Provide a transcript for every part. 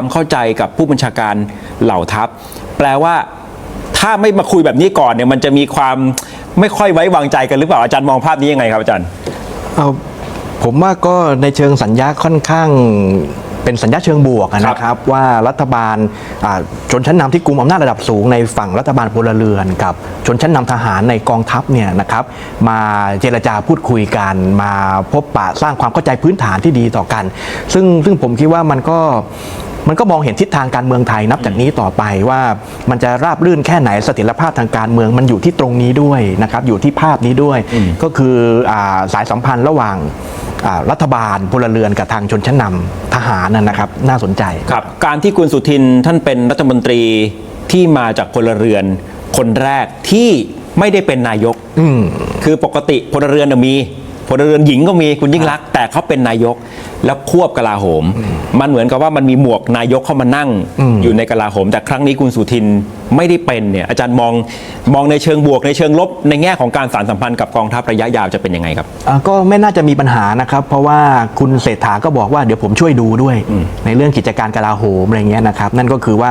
ความเข้าใจกับผู้บัญชาการเหล่าทัพ แปลว่าถ้าไม่มาคุยแบบนี้ก่อนเนี่ยมันจะมีความไม่ค่อยไว้วางใจกันหรือเปล่าอาจารย์มองภาพนี้ยังไงครับอาจารย์เอาผมว่าก็ในเชิงสัญญาค่อนข้างเป็นสัญญาเชิงบวกอะนะครับว่ารัฐบาลอ่าชนชั้นนำที่กุมอำนาจระดับสูงในฝั่งรัฐบาลพลเรือนกับชนชั้นนำทหารในกองทัพเนี่ยนะครับมาเจรจาพูดคุยกันมาพบปะสร้างความเข้าใจพื้นฐานที่ดีต่อกัน ซึ่งซึ่งผมคิดว่ามันก็ มันก็มองเห็นทิศทางการเมืองไทยนับจากนี้ต่อไปว่ามันจะราบรื่นแค่ไหนเสถียรภาพทางการเมืองมันอยู่ที่ตรงนี้ด้วยนะครับอยู่ที่ภาพนี้ด้วย ก็คืออาสายสัมพันธ์ระหว่างอ่ารัฐบาลพลเรือนกับทางชนชั้นนำทหารนะนะครับ น่าสนใจครับ การที่คุณสุทินท่านเป็นรัฐมนตรีที่มาจากพลเรือนคนแรกที่ไม่ได้เป็นนายกอืมคือปกติพลเรือนน่ะมีพลเรือนหญิงก็มีคุณยิ่งรักษณ์แต่เขาเป็นนายก แล้วควบกลาโหม มันเหมือนกับว่ามันมีหมวกนายกเข้ามานั่งอืมอยู่ในกลาโหม แต่ครั้งนี้คุณสุทินไม่ได้เป็นเนี่ยอาจารย์มองมองในเชิงบวกในเชิงลบ ในแง่ของการสารสัมพันธ์กับกองทัพระยะยาวจะเป็นยังไงครับอ่าก็ไม่น่าจะมีปัญหานะครับ เพราะว่าคุณเศรษฐาก็บอกว่าเดี๋ยวผมช่วยดูด้วย ในเรื่องกิจการกลาโหมอะไรเงี้ยนะครับ นั่นก็คือว่า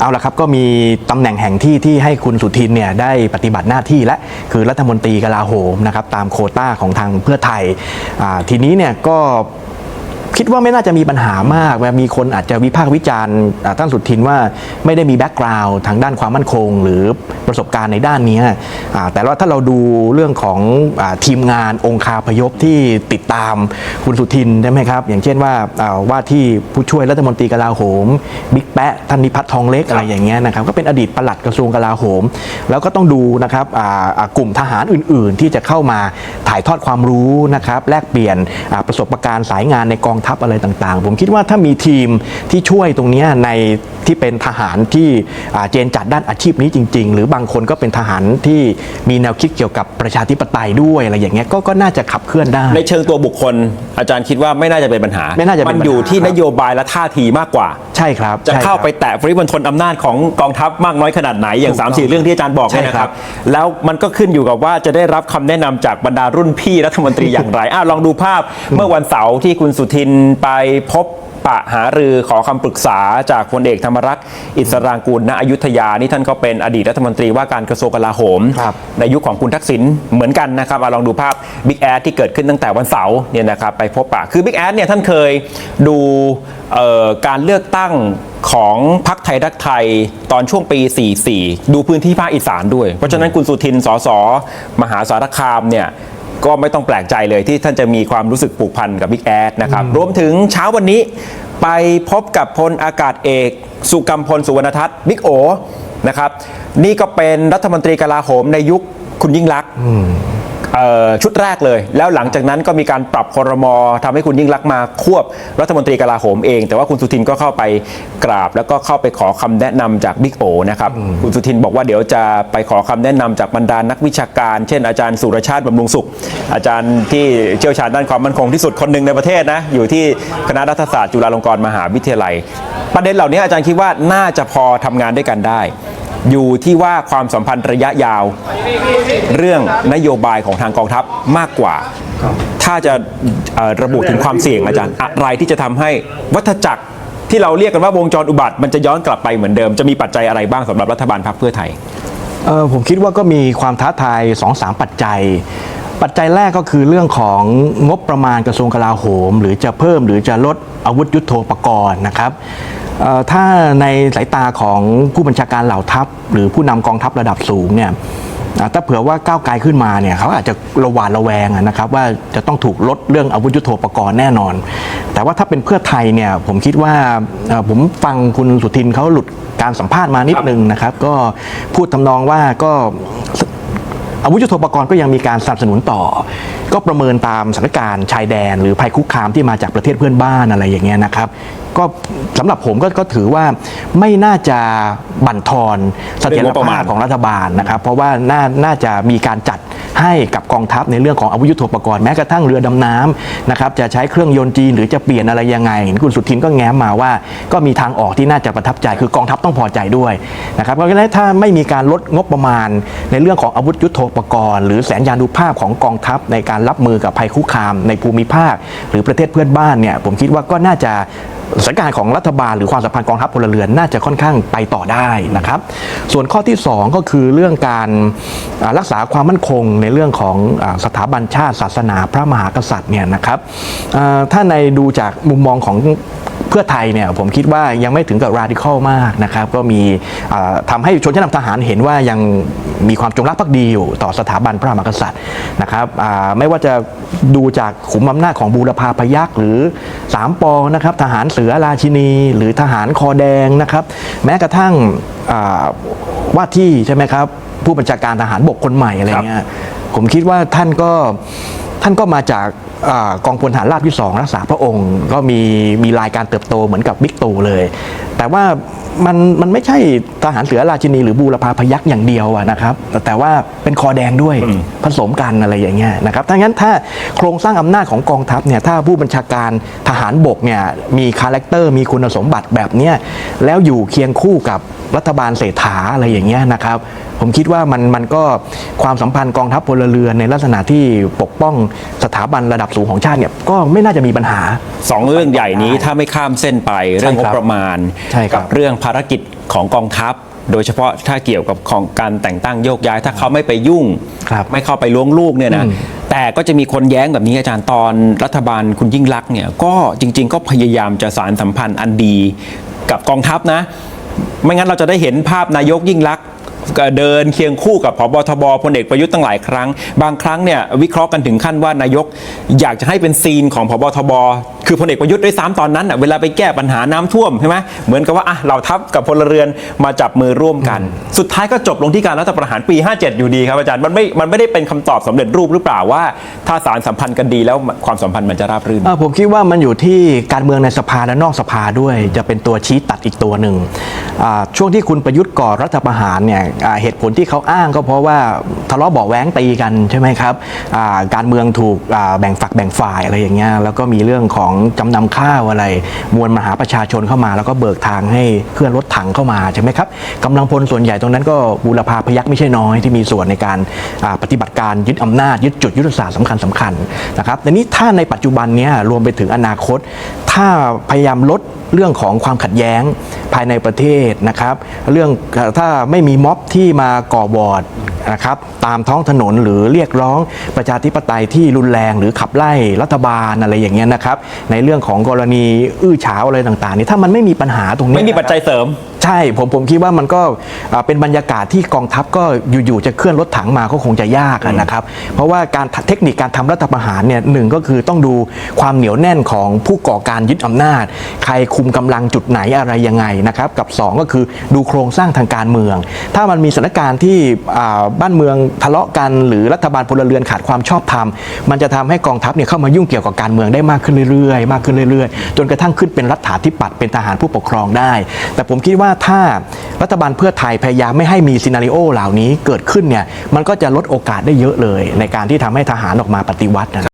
เอาละครับก็มีตำแหน่งแห่งที่ที่ให้คุณสุทินเนี่ยได้ปฏิบัติหน้าที่และคือรัฐมนตรีกลาโหมนะครับตามโควต้าของทางเพื่อไทยอ่าทีนี้เนี่ยก็ คิดว่าไม่น่าจะมีปัญหามากแบบมีคนอาจจะวิพากษ์วิจารณ์ท่านสุทินว่าไม่ได้มีแบ็กกราวด์ทางด้านความมั่นคง หรือประสบการณ์ในด้านนี้แต่ว่าถ้าเราดูเรื่องของอทีมงานองคาพยพที่ติดตามคุณสุทินใช่ไหมครับ อย่างเช่นว่าว่าที่ผู้ช่วยรัฐมนตรีกลาโหมบิ๊กแปะท่านนิพัฒน์ทองเล็กอะไรอย่างเงี้ยนะครับก็เป็นอดีตปลัดกระทรวงกลาโหม แล้วก็ต้องดูนะครับกลุ่มทหารอื่น ๆ ที่จะเข้ามาถ่ายทอดความรู้นะครับแลกเปลี่ยนประสบการณ์สายงานในกองทัพอะไรต่างๆ ผมคิดว่าถ้ามีทีมที่ช่วยตรงเนี้ยในที่เป็นทหารที่อ่าเจนจัดด้านอาชีพนี้จริง ๆ หรือบางคนก็เป็นทหารที่มีแนวคิดเกี่ยวกับประชาธิปไตยด้วยอะไรอย่างเงี้ยก็ก็น่าจะขับเคลื่อนได้ ในเชิงตัวบุคคล อาจารย์คิดว่าไม่น่าจะเป็นปัญหาไม่น่าจะเป็นมันปัญหาอยู่ที่ครับนโยบายและท่าทีมากกว่า ใช่ครับ จะใช่ครับเข้าไปแตะปริมณฑลอำนาจของกองทัพมากน้อยขนาดไหนอย่างถูกต้อง3 4เรื่องที่อาจารย์บอกเนี่ยใช่นะคครัรับบแล้วมันก็ขึ้นอยู่กับว่าจะได้รับคำแนะนำจากบรรดารุ่นพี่รัฐมนตรีอย่างไรอ้าวลองดูภาพเมื่อวันเสาร์ที่คุณสุทินไปพบปะหารือขอคำปรึกษาจากพลเอกธรรมรักษ์อิสรางกูลณอยุธยานี่ท่านก็เป็นอดีตรัฐมนตรีว่าการกระทรวงกลาโหมครับในยุคของคุณทักษิณเหมือนกันนะครับอะลองดูภาพบิ๊กแอดที่เกิดขึ้นตั้งแต่วันเสาร์เนี่ยนะครับไปพบปะคือบิ๊กแอดเนี่ยท่านเคยดูเอ่อการเลือกตั้งของพรรคไทยรักไทยตอนช่วงปี 44 ดูพื้นที่ภาคอีสานด้วย เพราะฉะนั้นคุณสุทินสสมหาสารคามเนี่ย ก็ไม่ต้องแปลกใจเลยที่ท่านจะมีความรู้สึกผูกพันกับบิ๊กแอดนะครับรวมถึงเช้าวันนี้ไปพบกับพลอากาศเอก สุกัมพลสุวรรณทัศน์บิ๊กโอนะครับนี่ก็เป็นรัฐมนตรีกลาโหมในยุคคุณยิ่งลักษณ์เอ่อ ชุดแรกเลย แล้วหลังจากนั้นก็มีการปรับครมทำให้คุณยิ่งลักษณ์มาควบรัฐมนตรีกลาโหมเอง แต่ว่าคุณสุทินก็เข้าไปกราบ แล้วก็เข้าไปขอคำแนะนำจากบิ๊กโอนะครับคุณสุทินบอกว่าเดี๋ยวจะไปขอคำแนะนำจากบรรดานักวิชาการ เช่นอาจารย์สุรชาติบำรุงสุข อาจารย์ที่เชี่ยวชาญด้านความมั่นคงที่สุดคนหนึ่งในประเทศนะอยู่ที่คณะรัฐศาสตร์จุฬาลงกรณ์มหาวิทยาลัย ประเด็นเหล่านี้อาจารย์คิดว่าน่าจะพอทำงานด้วยกันได้ อยู่ที่ว่าความสัมพันธ์ระยะยาว เรื่องนโยบายของทางกองทัพมากกว่า ถ้าจะระบุถึงความเสี่ยงอาจารย์อะไรที่จะทำให้วัฏจักรที่เราเรียกกันว่าวงจรอุบัติ มันจะย้อนกลับไปเหมือนเดิมจะมีปัจจัยอะไรบ้างสำหรับรัฐบาลพรรคเพื่อไทยผมคิดว่าก็มีความท้าทาย2-3ปัจจัย ปัจจัยแรกก็คือเรื่องของงบประมาณกระทรวงกลาโหม หรือจะเพิ่มหรือจะลดอาวุธยุโทโธปกรณ์นะครับ ถ้าในสายตาของผู้บัญชาการเหล่าทัพ หรือผู้นำกองทัพระดับสูงเนี่ยถ้าเผื่อว่าก้าวไกลขึ้นมาเนี่ยเขาอาจจะระหวาดระแวงนะครับว่าจะต้องถูกลดเรื่องอาวุธยุโทโธปกรณ์แน่นอน แต่ว่าถ้าเป็นเพื่อไทยเนี่ยผมคิดว่าผมฟังคุณสุทินเขาหลุดการสัมภาษณ์มานิดนึงนะครับก็พูดทำนองว่าก็อาวุธยุทโธปกรณ์ก็ยังมีการสนับสนุนต่อ ก็ประเมินตามสถานการณ์ชายแดน หรือภัยคุกคามที่มาจากประเทศเพื่อนบ้านอะไรอย่างเงี้ยนะครับ ก็สำหรับผมก็ก็ถือว่าไม่น่าจะบั่นทอนเสถียรเรื่องงบประมาภาณพของรัฐบาลนะครับ เพราะว่าน่าน่าจะมีการจัดให้กับกองทัพในเรื่องของอาวุธยุทโธปกรณ์แม้กระทั่งเรือดำน้ำนะครับจะใช้เครื่องยนต์จีนหรือจะเปลี่ยนอะไรยังไงเห็นคุณสุทินก็แง้มมาว่า ก็มีทางออกที่น่าจะประทับใจคือกองทัพต้องพอใจด้วยนะครับเพราะฉะนั้นถ้าไม่มีการลดงบประมาณ ในเรื่องของอาวุธยุทโธปกรณ์ หรือแสนยานุภาพของกองทัพในการรับมือกับภัยคุกคาม ในภูมิภาค หรือประเทศเพื่อนบ้านเนี่ยผมคิดว่าก็น่าจะ สถานการณ์ของรัฐบาลหรือความสัมพันธ์กองทัพพลเรือนน่าจะค่อนข้างไปต่อได้นะครับ ส่วนข้อที่ 2 ก็คือเรื่องการรักษาความมั่นคงในเรื่องของสถาบันชาติศาสนาพระมหากษัตริย์เนี่ยนะครับถ้าในดูจากมุมมองของเพื่อไทยเนี่ยผมคิดว่ายังไม่ถึงกับ radical มากนะครับ ก็มีทำาให้ชนชั้นนำทหารเห็นว่ายังมีความจงรักภักดีอยู่ต่อสถาบันพระมหากษัตริย์นะครับไม่ว่าจะดูจากขุมอำนาจของบูรพาพยัคฆ์หรือสามปอนะครับทหารเสือราชินี หรือทหารคอแดงนะครับแม้กระทั่งอ่าว่าที่ใช่ไหมครับผู้บัญชาการทหารบกคนใหม่อะไรเงี้ยผมคิดว่าท่านก็ท่านก็มาจากอา กองพลฐานราบที่สองรักษาพระองค์ ก็มีมีรายการเติบโตเหมือนกับบิ๊กตู่เลย แต่ว่ามันมันไม่ใช่ทหารเสือราชินีหรือบูรพาพยัคฆ์อย่างเดียวอะนะครับแต่แต่ว่าเป็นคอแดงด้วยผสมกันอะไรอย่างเงี้ยนะครับถ้างั้นถ้าโครงสร้างอำนาจของกองทัพเนี่ยถ้าผู้บัญชาการทหารบกเนี่ยมีคาแรคเตอร์มีคุณสมบัติแบบเนี้ยแล้วอยู่เคียงคู่กับรัฐบาลเศรษฐาอะไรอย่างเงี้ยนะครับ ผมคิดว่ามันมันก็ความสัมพันธ์กองทัพพลเรือนในลักษณะที่ปกป้องสถาบันระดับสูงของชาติเนี่ยก็ไม่น่าจะมีปัญหา สองเรื่องใหญ่นี้ถ้าไม่ข้ามเส้นไปเรื่องงบประมาณ ใช่ครับ กัเรื่องภารกิจของกองทัพ โดยเฉพาะถ้าเกี่ยวกับของการแต่งตั้งโยกย้าย ถ้าเขาไม่ไปยุ่ง ครับ ไม่เข้าไปล้วงลูกเนี่ยนะ แต่ก็จะมีคนแย้งแบบนี้อาจารย์ตอนรัฐบาลคุณยิ่งลักษณ์เนี่ยก็จริง ๆ ก็พยายามจะสารสัมพันธ์อันดีกับกองทัพนะ ไม่งั้นเราจะได้เห็นภาพนายกยิ่งลักษณ์ เดินเคียงคู่กับพบทบพลเอกประยุทธ์ตั้งหลายครั้ง บางครั้งเนี่ยวิเคราะห์กันถึงขั้นว่านายก อยากจะให้เป็นซีนของพบทบคือพลเอกประยุทธ์ด้วยซ้ำตอนนั้นน่ะเวลาไปแก้ปัญหาน้ำท่วมใช่ไหมเหมือนกับว่าอะเราทัพกับพลเรือนมาจับมือร่วมกัน สุดท้ายก็จบลงที่การรัฐประหารปี 57 อยู่ดีครับอาจารย์มันไม่มันไม่ได้เป็นคำตอบสำเร็จรูปหรือเปล่าว่า ถ้าสารสัมพันธ์กันดีแล้วความสัมพันธ์มันจะราบรื่นผมคิดว่ามันอยู่ที่การเมืองในสภาและนอกสภาด้วย จะเป็นตัวชี้ตัดอีกตัวหนึ่งช่วงที่คุณประยุทธ์ก่อรัฐประหารเนี่ยเหตุผลที่เขาอ้างก็เพราะว่าทะเลาะเบาแว้งตีกันใช่ไหมครับการเมืองถูกแบ่งฝักแบ่งฝ่ายอะไรอย่างเงี้ยแล้วก็มีเรื่องของจำนำข้าวอะไร มวลมหาประชาชนเข้ามา แล้วก็เบิกทางให้เคลื่อนรถถังเข้ามาใช่ไหมครับกำลังพลส่วนใหญ่ตรงนั้นก็บูรพาพยักไม่ใช่น้อยที่มีส่วนในการปฏิบัติการยึดอำนาจยึดจุดยุทธศาสตร์สำคัญสำคัญนะครับแต่นี้ถ้าในปัจจุบันนี้รวมไปถึงอนาคต ถ้าพยายามลดเรื่องของความขัดแย้งภายในประเทศนะครับ เรื่องถ้าไม่มีม็อบที่มาก่อบอดนะครับตามท้องถนนหรือเรียกร้องประชาธิปไตยที่รุนแรงหรือขับไล่รัฐบาลอะไรอย่างเงี้ยนะครับ ในเรื่องของกรณีอื้อฉาวอะไรต่างๆนี่ถ้ามันไม่มีปัญหาตรงนี้ไม่มีปัจจัยเสริม ใช่ผมผมคิดว่ามันก็อ่าเป็นบรรยากาศที่กองทัพก็อยู่ๆจะเคลื่อนรถถังมาก็คงจะยากอะนะครับ เพราะว่าการเทคนิคการทำรัฐประหารเนี่ยหนึ่งก็คือต้องดูความเหนียวแน่นของผู้ก่อการยึดอำนาจ ใครคุมกำลังจุดไหนอะไรยังไงนะครับ กับ 2 ก็คือดูโครงสร้างทางการเมือง ถ้ามันมีสถานการณ์ที่อ่าบ้านเมืองทะเลาะกัน หรือรัฐบาลพลเรือนขาดความชอบธรรม มันจะทำให้กองทัพเนี่ยเข้ามายุ่งเกี่ยวกับการเมืองได้มากขึ้นเรื่อยๆ มากขึ้นเรื่อยๆ จนกระทั่งขึ้นเป็นรัฐาธิปัตย์เป็นทหารผู้ปกครองได้ แต่ผมคิดว่าถ้ารัฐบาลเพื่อไทยพยายามไม่ให้มีซีนารีโอเหล่านี้เกิดขึ้นเนี่ยมันก็จะลดโอกาสได้เยอะเลย ในการที่ทำให้ทหารออกมาปฏิวัตินะ